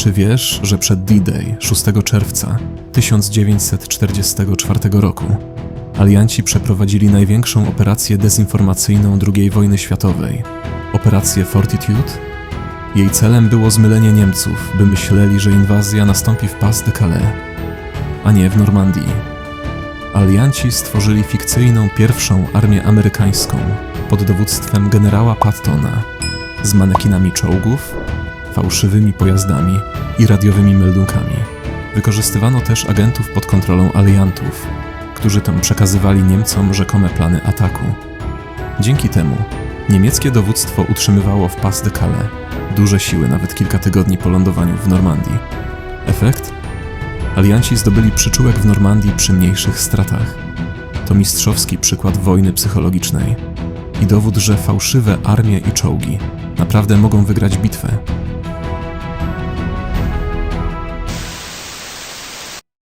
Czy wiesz, że przed D-Day 6 czerwca 1944 roku alianci przeprowadzili największą operację dezinformacyjną II wojny światowej operację Fortitude? Jej celem było zmylenie Niemców, by myśleli, że inwazja nastąpi w Pas de Calais, a nie w Normandii. Alianci stworzyli fikcyjną pierwszą armię amerykańską pod dowództwem generała Pattona z manekinami czołgów, fałszywymi pojazdami i radiowymi meldunkami. Wykorzystywano też agentów pod kontrolą aliantów, którzy tam przekazywali Niemcom rzekome plany ataku. Dzięki temu niemieckie dowództwo utrzymywało w Pas de Calais duże siły nawet kilka tygodni po lądowaniu w Normandii. Efekt? Alianci zdobyli przyczółek w Normandii przy mniejszych stratach. To mistrzowski przykład wojny psychologicznej i dowód, że fałszywe armie i czołgi naprawdę mogą wygrać bitwę,